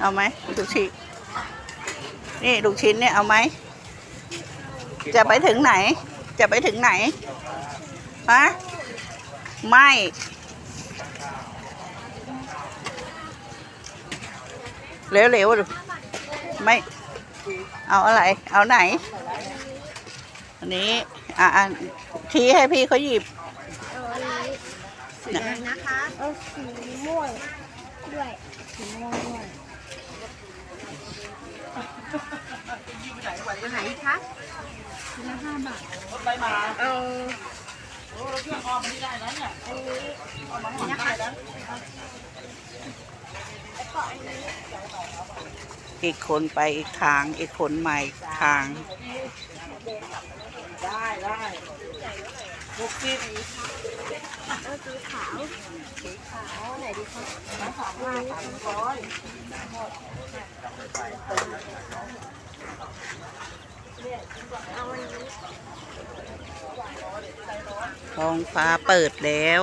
เอาไหมลูกชิ้นนี่ลูกชิ้นเนี่ยเอาไหม จะไปถึงไหน จะไปถึงไหนฮะไม่เร็วๆไม่ เอาอะไร เอาไหน อันนี้ อะชี้ให้พี่เขาหยิบ สีอะไรนะคะเอาสีม่วงด้วยสีม่วงด้วยอันไหนคะชิ้นละห้าบาทเอาอันนี้นะคะอีกคนไปอีกทาง อีกคนใหม่ทาง ได้ได้ บุกกี้ไหนคะสีขาวสีขาวไหนดีคะสองห้าสามร้อยหมดทองฟ้าเปิดแล้ว